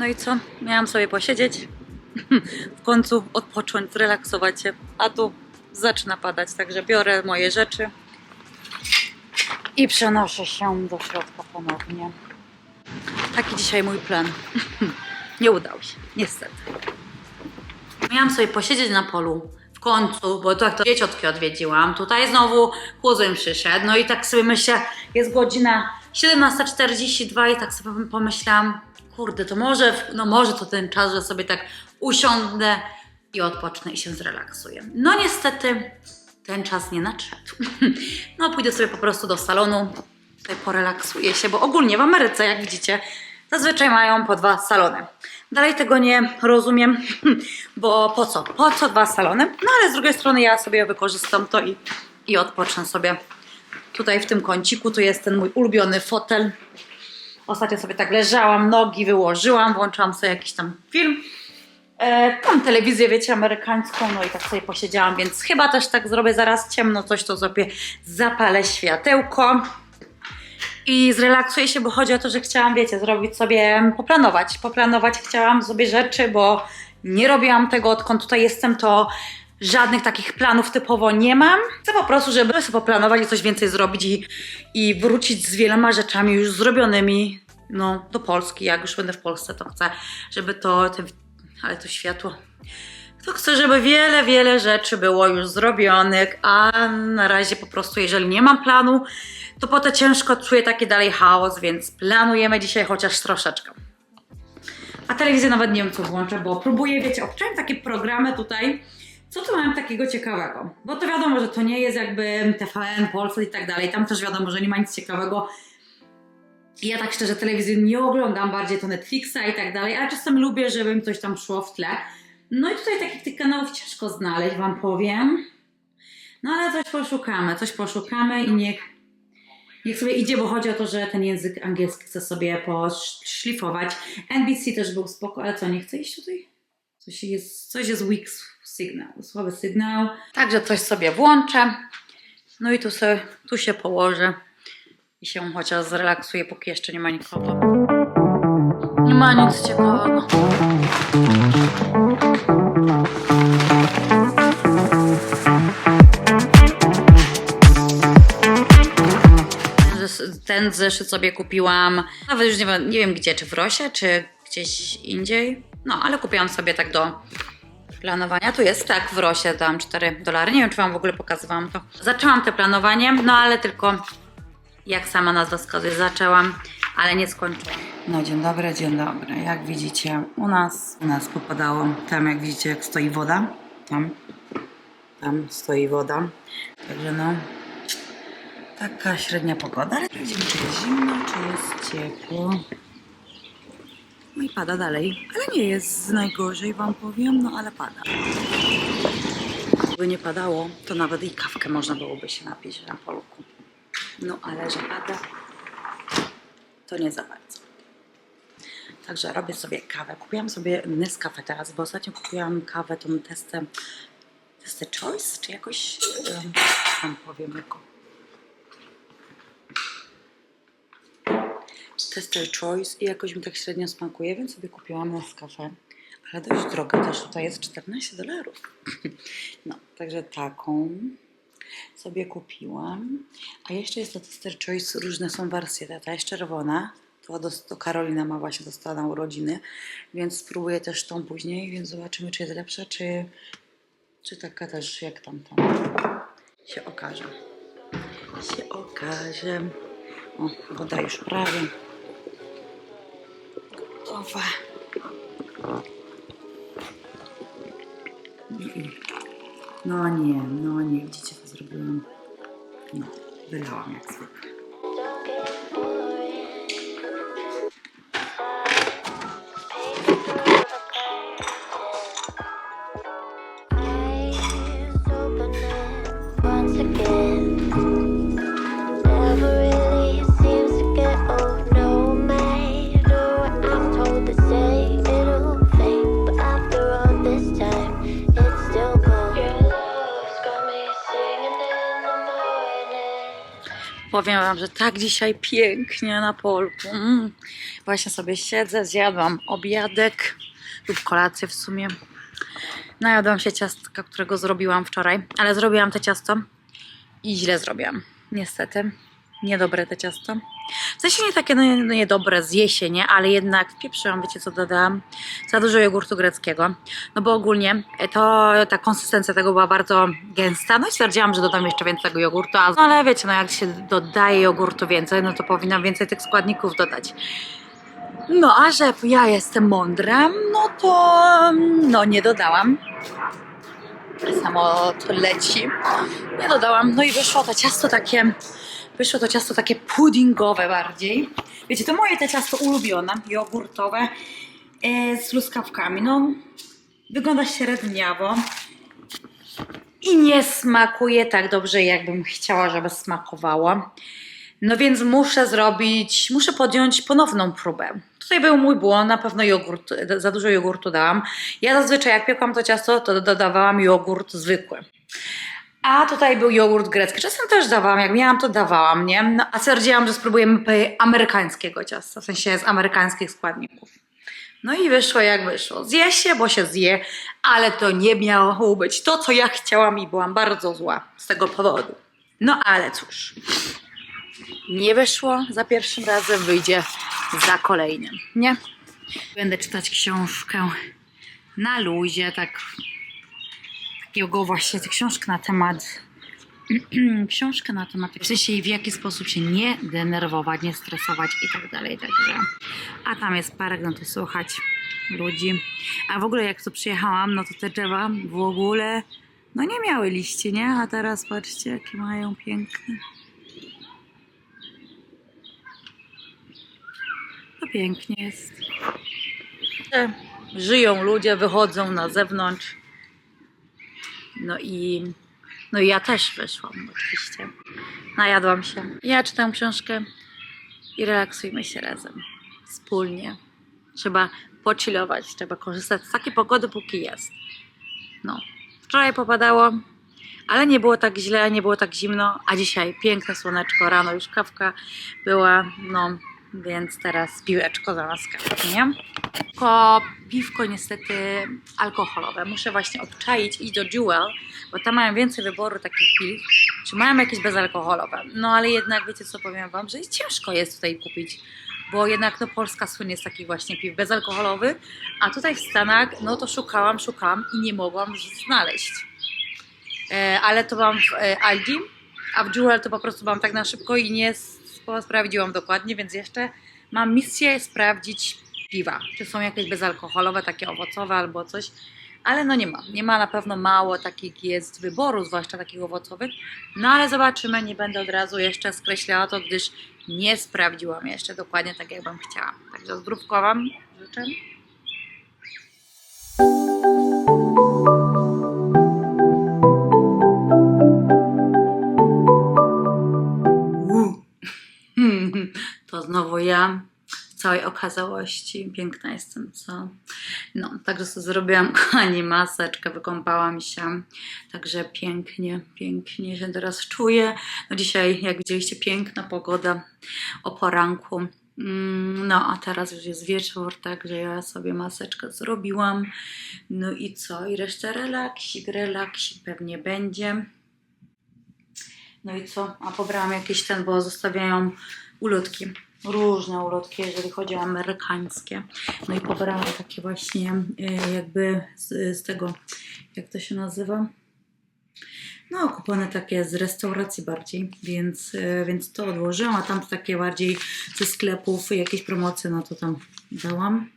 No i co? Miałam sobie posiedzieć, w końcu odpocząć, zrelaksować się, a tu zaczyna padać, także biorę moje rzeczy i przenoszę się do środka ponownie. Taki dzisiaj mój plan. Nie udał się, niestety. Miałam sobie posiedzieć na polu w końcu, bo tak to dwie ciotki odwiedziłam. Tutaj znowu chłodzeń przyszedł. No i tak sobie myślę, jest godzina 17.42 i tak sobie pomyślałam, kurde, to może, no może to ten czas, że sobie tak usiądę i odpocznę i się zrelaksuję. No niestety ten czas nie nadszedł. No pójdę sobie po prostu do salonu, tutaj porelaksuję się, bo ogólnie w Ameryce, jak widzicie, zazwyczaj mają po dwa salony. Dalej tego nie rozumiem, bo po co? Po co dwa salony? No ale z drugiej strony ja sobie wykorzystam to i, i odpocznę sobie. Tutaj w tym kąciku to jest ten mój ulubiony fotel. Ostatnio sobie tak leżałam, nogi wyłożyłam, włączyłam sobie jakiś tam film. E, tam telewizję, wiecie, amerykańską, no i tak sobie posiedziałam, więc chyba też tak zrobię zaraz ciemno, coś to sobie zapalę światełko i zrelaksuję się, bo chodzi o to, że chciałam, wiecie, zrobić sobie, poplanować, poplanować chciałam sobie rzeczy, bo nie robiłam tego, odkąd tutaj jestem, to żadnych takich planów typowo nie mam. Chcę po prostu, żeby sobie poplanować i coś więcej zrobić i, i wrócić z wieloma rzeczami już zrobionymi, no, do Polski. Jak już będę w Polsce, to chcę, żeby to, te, ale to światło, to chcę, żeby wiele, wiele rzeczy było już zrobionych, a na razie po prostu, jeżeli nie mam planu, to potem ciężko czuję taki dalej chaos, więc planujemy dzisiaj chociaż troszeczkę. A telewizję nawet nie wiem, co włączę, bo próbuję, wiecie, obczaiłem takie programy tutaj, co tu mam takiego ciekawego? Bo to wiadomo, że to nie jest jakby TVN, Polsat i tak dalej, tam też wiadomo, że nie ma nic ciekawego. Ja tak szczerze telewizję nie oglądam, bardziej to Netflixa i tak dalej, ale czasem lubię, żeby mi coś tam szło w tle. No i tutaj takich tych kanałów ciężko znaleźć, wam powiem. No ale coś poszukamy, coś poszukamy i niech, niech sobie idzie, bo chodzi o to, że ten język angielski chcę sobie poszlifować. NBC też był spoko, ale co, nie chcę iść tutaj? Coś jest, coś jest weak sygnał, słaby sygnał. Także coś sobie włączę. No i tu, sobie, tu się położę i się chociaż zrelaksuję, póki jeszcze nie ma nikogo. Nie ma nic ciekawego. Ten zeszyt sobie kupiłam, nawet już nie wiem, nie wiem gdzie, czy w Rosie, czy gdzieś indziej. No, ale kupiłam sobie tak do planowania. Tu jest tak w Rosie, dałam 4 dolary. Nie wiem, czy Wam w ogóle pokazywałam to. Zaczęłam te planowanie, no ale tylko jak sama nazwa wskazuje, zaczęłam, ale nie skończyłam. No dzień dobry, dzień dobry. Jak widzicie, u nas, u nas popadało. Tam jak widzicie, jak stoi woda. Tam, tam stoi woda. Także no, taka średnia pogoda. Ale czy jest zimno, czy jest ciepło. No i pada dalej. Ale nie jest najgorzej, wam powiem, no ale pada. Gdyby nie padało, to nawet i kawkę można byłoby się napić na polku. No ale że pada, to nie za bardzo. Także robię sobie kawę. Kupiłam sobie Nescafe teraz, bo ostatnio kupiłam kawę, tą testę, testę Choice, czy jakoś, um, wam powiem jako. Tester Choice i jakoś mi tak średnio smakuje, więc sobie kupiłam Nescafe. Ale dość droga też tutaj jest 14 dolarów. No, także taką sobie kupiłam. A jeszcze jest to Tester Choice, różne są wersje. Ta, ta jest czerwona, to, dos- to Karolina ma właśnie dostała na urodziny, więc spróbuję też tą później, więc zobaczymy, czy jest lepsza, czy, czy taka też jak tamta. Się okaże. Się okaże. O, woda już prawie Mm-mm. No nie, no nie, widzicie co zrobiłam? No, wylałam jak zwykle. Powiem Wam, że tak dzisiaj pięknie na polku. Mm. Właśnie sobie siedzę, zjadłam obiadek lub kolację w sumie. Najadłam się ciastka, którego zrobiłam wczoraj, ale zrobiłam to ciasto i źle zrobiłam. Niestety. Niedobre te ciasto. W sensie nie takie no, no niedobre z jesienie, ale jednak wpieprzyłam, wiecie co dodałam? Za dużo jogurtu greckiego. No bo ogólnie to ta konsystencja tego była bardzo gęsta. No i stwierdziłam, że dodam jeszcze więcej tego jogurtu. A, no ale wiecie, no jak się dodaje jogurtu więcej, no to powinna więcej tych składników dodać. No a że ja jestem mądra, no to no nie dodałam. Samo to leci. Nie dodałam. No i wyszło to ciasto takie Wyszło to ciasto takie puddingowe bardziej. Wiecie, to moje te ciasto ulubione, jogurtowe e, z truskawkami. No, wygląda średniawo i nie smakuje tak dobrze, jakbym chciała, żeby smakowało. No więc muszę zrobić, muszę podjąć ponowną próbę. Tutaj był mój błąd, na pewno jogurt, za dużo jogurtu dałam. Ja zazwyczaj jak piekłam to ciasto, to dodawałam jogurt zwykły. A tutaj był jogurt grecki. Czasem też dawałam, jak miałam, to dawałam, nie? No, a stwierdziłam, że spróbujemy amerykańskiego ciasta, w sensie z amerykańskich składników. No i wyszło jak wyszło. Zje się, bo się zje, ale to nie miało być to, co ja chciałam i byłam bardzo zła z tego powodu. No ale cóż, nie wyszło za pierwszym razem, wyjdzie za kolejnym, nie? Będę czytać książkę na luzie, tak takiego właśnie książkę na temat książkę na temat w sensie w jaki sposób się nie denerwować, nie stresować i tak dalej, także. A tam jest no to słuchać ludzi. A w ogóle jak tu przyjechałam, no to te drzewa w ogóle no nie miały liści, nie? A teraz patrzcie jakie mają piękne. To pięknie jest. Żyją ludzie, wychodzą na zewnątrz no i, no i ja też wyszłam oczywiście. Najadłam się. Ja czytam książkę i relaksujmy się razem. Wspólnie. Trzeba pochillować, trzeba korzystać z takiej pogody, póki jest. No. Wczoraj popadało, ale nie było tak źle, nie było tak zimno, a dzisiaj piękne słoneczko, rano już kawka była, no więc teraz piłeczko zamiast kawy, nie? Tylko piwko niestety alkoholowe. Muszę właśnie obczaić, iść do Jewel, bo tam mają więcej wyboru takich piw, czy mają jakieś bezalkoholowe. No ale jednak wiecie co powiem wam, że ciężko jest tutaj kupić, bo jednak no Polska słynie z takich właśnie piw bezalkoholowych, a tutaj w Stanach no to szukałam, szukałam i nie mogłam znaleźć. E, ale to mam w e, Aldi, a w Jewel to po prostu mam tak na szybko i nie sprawdziłam dokładnie, więc jeszcze mam misję sprawdzić piwa, czy są jakieś bezalkoholowe, takie owocowe albo coś, ale no nie ma, nie ma na pewno mało takich jest wyboru, zwłaszcza takich owocowych, no ale zobaczymy, nie będę od razu jeszcze skreślała to, gdyż nie sprawdziłam jeszcze dokładnie tak, jak bym chciała. Także zdrówko Wam życzę. Znowu ja całej okazałości. Piękna jestem, co? No, także sobie zrobiłam, kochani, maseczkę, wykąpałam się. Także pięknie, pięknie się teraz czuję. No dzisiaj, jak widzieliście, piękna pogoda o poranku. Mm, No, a teraz już jest wieczór, także ja sobie maseczkę zrobiłam. No i co? I resztę relaksik, relaksik pewnie będzie. No i co? A pobrałam jakieś ten, bo zostawiają ulotki. Różne ulotki, jeżeli chodzi o amerykańskie. No i pobrałam takie właśnie y, jakby z, z tego, jak to się nazywa? No, kupione takie z restauracji bardziej, więc, y, więc to odłożyłam, a tam takie bardziej ze sklepów, jakieś promocje, no to tam dałam,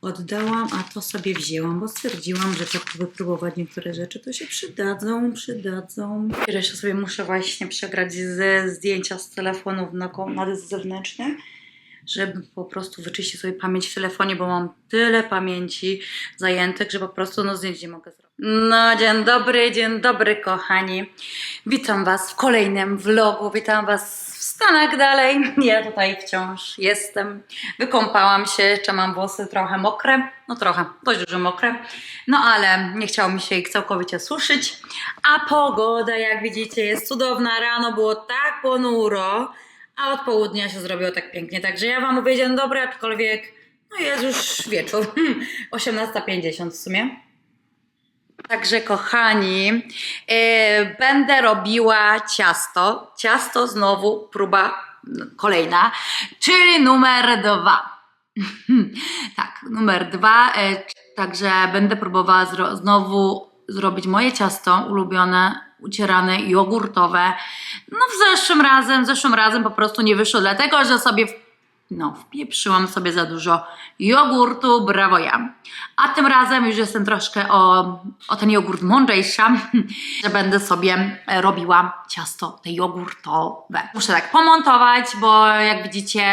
oddałam, a to sobie wzięłam, bo stwierdziłam, że tak wypróbować niektóre rzeczy to się przydadzą, przydadzą. Jeszcze sobie muszę właśnie przegrać ze zdjęcia z telefonów na, na dysk zewnętrzny, żeby po prostu wyczyścić sobie pamięć w telefonie, bo mam tyle pamięci zajętych, że po prostu no zdjęć nie mogę zrobić. No, dzień dobry, dzień dobry, kochani. Witam Was w kolejnym vlogu, witam Was w Stanach dalej. Ja tutaj wciąż jestem. Wykąpałam się, jeszcze mam włosy trochę mokre. No trochę, dość dużo mokre. No ale nie chciało mi się ich całkowicie suszyć. A pogoda, jak widzicie, jest cudowna. Rano było tak ponuro, a od południa się zrobiło tak pięknie. Także ja Wam mówię dzień dobry, aczkolwiek no jest już wieczór. 18.50 w sumie. Także kochani, e, będę robiła ciasto. Ciasto znowu próba kolejna, czyli numer dwa. tak, numer dwa. E, także będę próbowała zro- znowu zrobić moje ciasto ulubione, ucierane, jogurtowe. No w zeszłym razem, zeszłym razem po prostu nie wyszło, dlatego że sobie w no, wpieprzyłam sobie za dużo jogurtu, brawo ja. A tym razem już jestem troszkę o, o ten jogurt mądrzejsza, że będę sobie e, robiła ciasto te jogurtowe. Muszę tak pomontować, bo jak widzicie,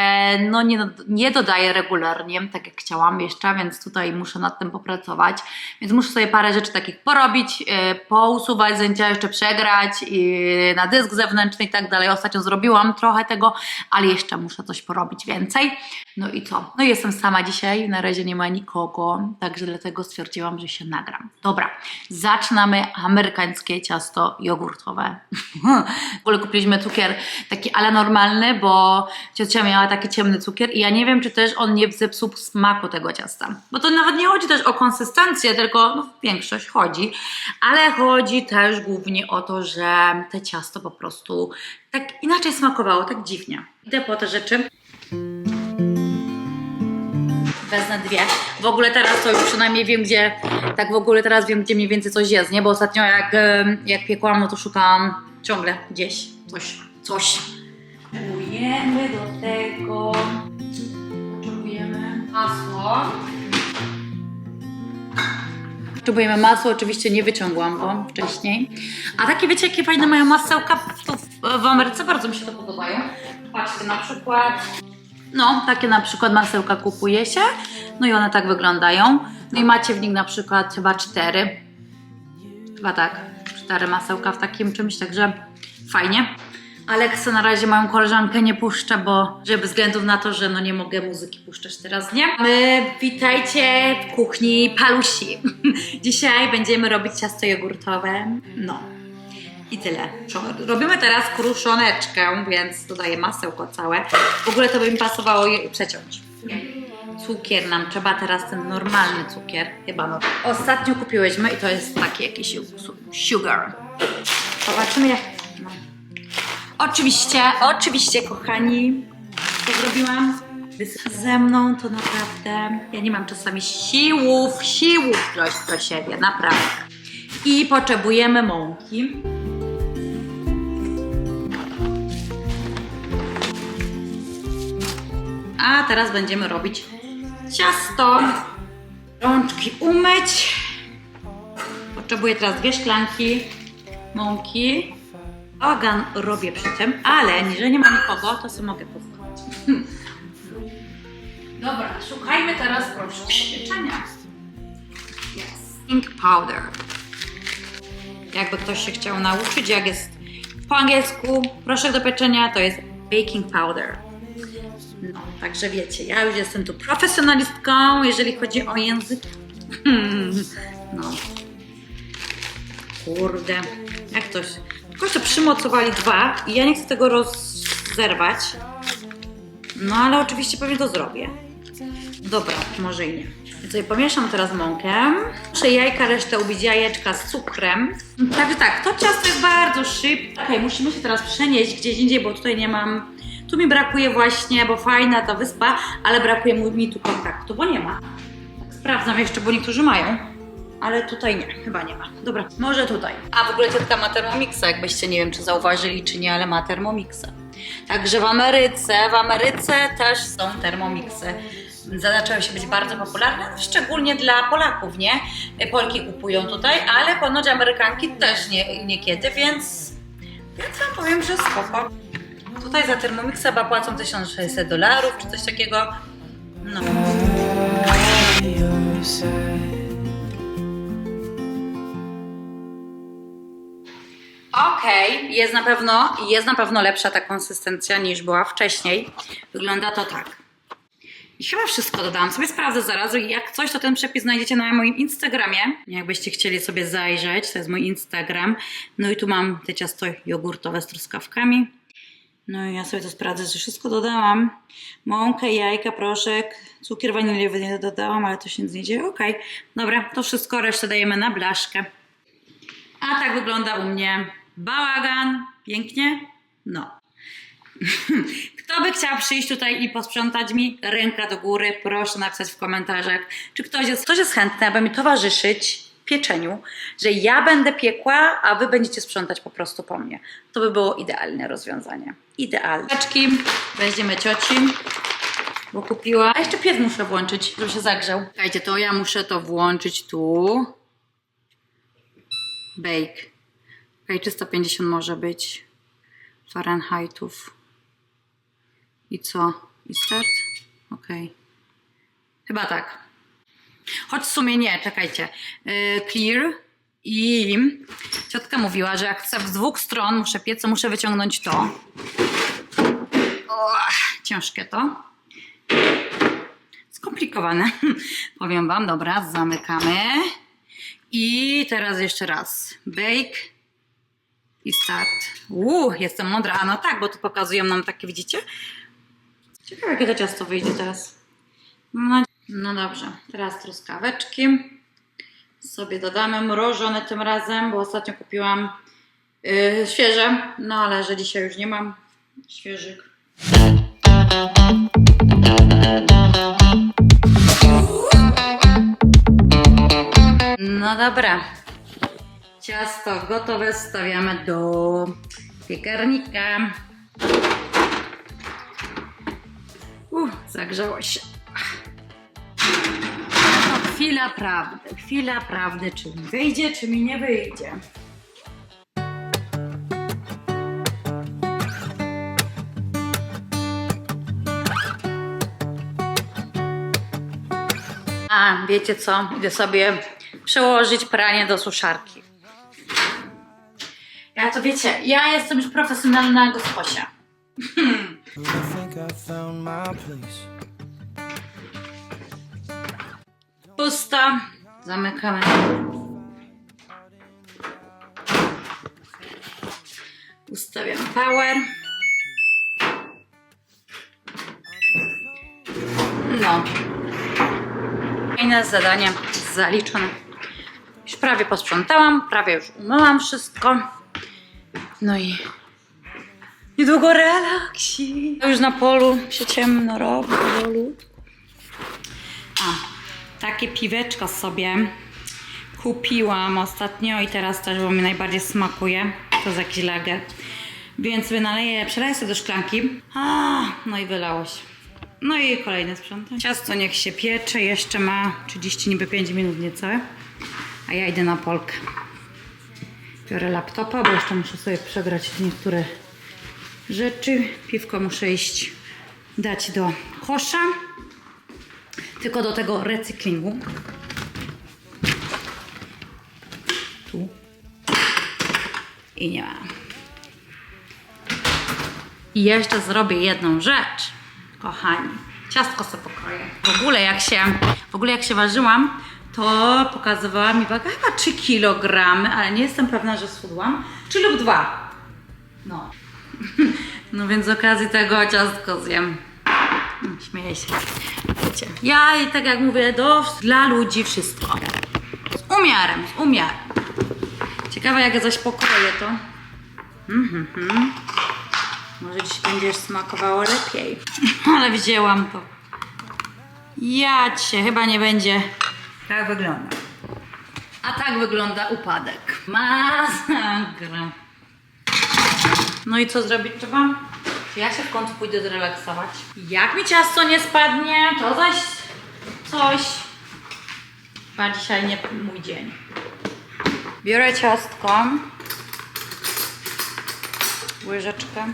no nie, nie dodaję regularnie, tak jak chciałam jeszcze, więc tutaj muszę nad tym popracować. Więc muszę sobie parę rzeczy takich porobić, e, pousuwać zdjęcia, jeszcze przegrać i na dysk zewnętrzny i tak dalej. Ostatnio zrobiłam trochę tego, ale jeszcze muszę coś porobić więcej. No i co? No jestem sama dzisiaj, na razie nie ma nikogo, także dlatego stwierdziłam, że się nagram. Dobra, zaczynamy amerykańskie ciasto jogurtowe. w ogóle kupiliśmy cukier taki ale normalny, bo ciocia miała taki ciemny cukier i ja nie wiem, czy też on nie zepsuł smaku tego ciasta. Bo to nawet nie chodzi też o konsystencję, tylko no, większość chodzi, ale chodzi też głównie o to, że te ciasto po prostu tak inaczej smakowało, tak dziwnie. Idę po te rzeczy. Wezmę dwie. W ogóle teraz to już przynajmniej wiem, gdzie, tak w ogóle teraz wiem, gdzie mniej więcej coś jest, nie? Bo ostatnio jak, jak piekłam, no to szukałam ciągle gdzieś coś, coś. Potrzebujemy do tego, potrzebujemy masło. Potrzebujemy masło, oczywiście nie wyciągłam go wcześniej. A takie wiecie, jakie fajne mają masełka w, w Ameryce? Bardzo mi się to podobają. Patrzcie, na przykład no, takie na przykład masełka kupuje się, no i one tak wyglądają. No i macie w nich na przykład chyba cztery. Chyba tak, cztery masełka w takim czymś, także fajnie. Aleksę na razie moją koleżankę nie puszczę, bo że bez względu na to, że no nie mogę muzyki puszczać teraz, nie? My witajcie w kuchni Palusi. Dzisiaj będziemy robić ciasto jogurtowe. No. I tyle. Robimy teraz kruszoneczkę, więc dodaję masełko całe. W ogóle to by mi pasowało przeciąć. Cukier nam trzeba teraz ten normalny cukier. Chyba no. Ostatnio kupiłyśmy i to jest taki jakiś sugar. Zobaczymy jak. No. Oczywiście, oczywiście kochani, co zrobiłam? Ze mną to naprawdę. Ja nie mam czasami siłów, siłów dojść do siebie, naprawdę. I potrzebujemy mąki. A teraz będziemy robić ciasto. Rączki umyć. Potrzebuję teraz dwie szklanki mąki. Bałagan robię przy tym, ale jeżeli nie ma nikogo, to sobie mogę pozwolić. Dobra, szukajmy teraz proszku do pieczenia. Yes. Ink powder. Jakby ktoś się chciał nauczyć, jak jest po angielsku proszek do pieczenia, to jest baking powder. No, także wiecie, ja już jestem tu profesjonalistką, jeżeli chodzi o język. No. Kurde, jak coś. Tylko to przymocowali dwa i ja nie chcę tego rozerwać. No ale oczywiście pewnie to zrobię. Dobra, może i nie. Więc sobie pomieszam teraz mąkę. Muszę jajka, resztę ubić jajeczka z cukrem. Także tak, to ciasto jest bardzo szybkie. Okej, musimy się teraz przenieść gdzieś indziej, bo tutaj nie mam... Tu mi brakuje właśnie, bo fajna ta wyspa, ale brakuje mi tu kontaktu, bo nie ma. Tak sprawdzam jeszcze, bo niektórzy mają. Ale tutaj nie, chyba nie ma. Dobra, może tutaj. A w ogóle ciotka ma Thermomixa, jakbyście nie wiem, czy zauważyli, czy nie, ale ma Thermomixa. Także w Ameryce, w Ameryce też są Thermomixy. Zaczęły się być bardzo popularne, szczególnie dla Polaków, nie? Polki kupują tutaj, ale ponoć Amerykanki też nie, niekiedy, więc, więc wam powiem, że spoko. Tutaj za Thermomixa chyba płacą 1600 dolarów, czy coś takiego. No. Okej, jest na pewno jest na pewno lepsza ta konsystencja niż była wcześniej. Wygląda to tak. I chyba wszystko dodałam. Sobie sprawdzę zaraz. Jak coś, to ten przepis znajdziecie na moim Instagramie. Jakbyście chcieli sobie zajrzeć, to jest mój Instagram. No i tu mam te ciasto jogurtowe z truskawkami. No i ja sobie to sprawdzę, że wszystko dodałam. Mąkę, jajka, proszek, cukier waniliowy nie dodałam, ale to się nic nie dzieje. Okej, dobra, to wszystko, resztę dajemy na blaszkę. A tak wygląda u mnie bałagan. Pięknie? No. Kto by chciał przyjść tutaj i posprzątać mi, ręka do góry, proszę napisać w komentarzach, czy ktoś jest, ktoś jest chętny, aby mi towarzyszyć pieczeniu, że ja będę piekła, a wy będziecie sprzątać po prostu po mnie. To by było idealne rozwiązanie. Idealne. Paczki weźmiemy cioci, bo kupiła. A jeszcze piec muszę włączyć, żeby się zagrzał. Słuchajcie, to ja muszę to włączyć tu. Bake. Okej, 350 może być Fahrenheitów. I co? I start? Okej. Chyba tak. Choć w sumie nie, czekajcie. Yy, clear. I ciotka mówiła, że jak chcę z dwóch stron muszę piec, to muszę wyciągnąć to. O, ciężkie to. Skomplikowane. Powiem wam, dobra, zamykamy. I teraz jeszcze raz. Bake i start. Uuu, jestem mądra. A no tak, bo tu pokazują nam takie, widzicie? Ciekawe, jakie to ciasto wyjdzie teraz. No, no dobrze, teraz truskaweczki sobie dodamy. Mrożone tym razem, bo ostatnio kupiłam yy, świeże, no ale że dzisiaj już nie mam świeżych. No dobra. Ciasto gotowe stawiamy do piekarnika. Uff, zagrzało się. Chwila prawdy, chwila prawdy, czy mi wyjdzie, czy mi nie wyjdzie. A, wiecie co? Idę sobie przełożyć pranie do suszarki. Ja to wiecie, ja jestem już profesjonalna gosposia. Pusta. Zamykamy. Ustawiam power. No. Kolejne zadanie zaliczone. Już prawie posprzątałam, prawie już umyłam wszystko. No i niedługo relaksik. Już na polu się ciemno robi powolutku. Takie piweczko sobie kupiłam ostatnio i teraz też, bo mi najbardziej smakuje. To jest jakiś lager. Więc wynaleję, przeleję sobie do szklanki. A, no i wylało się. No i kolejny sprzątanie. Ciasto niech się piecze, jeszcze ma 30 niby 5 minut niecałe. A ja idę na polkę. Biorę laptopa, bo jeszcze muszę sobie przegrać niektóre rzeczy. Piwko muszę iść dać do kosza. Tylko do tego recyklingu. Tu. I nie ma. I jeszcze zrobię jedną rzecz, kochani. Ciastko sobie pokroję. W ogóle jak się, w ogóle jak się ważyłam, to pokazywała mi waga chyba 3 kg, ale nie jestem pewna, że schudłam. 3 lub 2. No. No więc z okazji tego ciastko zjem. Śmieję się. Wiecie. Ja tak jak mówię, do, dla ludzi wszystko. Z umiarem, z umiarem. Ciekawe jak ja zaś pokroję to. Mhm, mhm. Może dziś będzie smakowało lepiej. Ale wzięłam to. Ja chyba nie będzie. Tak wygląda. A tak wygląda upadek. Masakra. No i co zrobić trzeba? Ja się w końcu pójdę zrelaksować. Jak mi ciasto nie spadnie, to zaś coś. Chyba dzisiaj nie mój dzień. Biorę ciastko. Łyżeczkę.